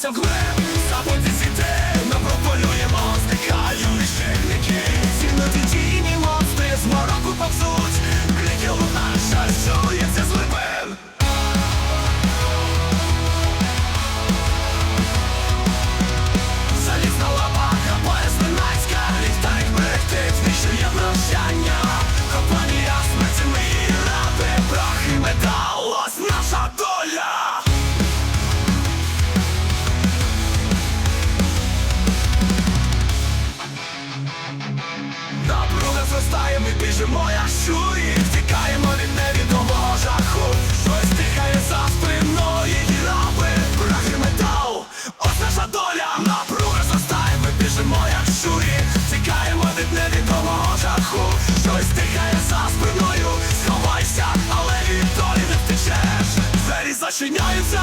c'est vrai, sa. Зростає, ми біжимо, як щурі Втікаємо від невідомого жаху. Щось дихає за спиною і раби Прахи метал, ось наша доля Напруга зростає, ми біжимо, як щурі Втікаємо від невідомого жаху. Щось дихає за спиною Сховайся, але від долі не втечеш. Двері зачиняються,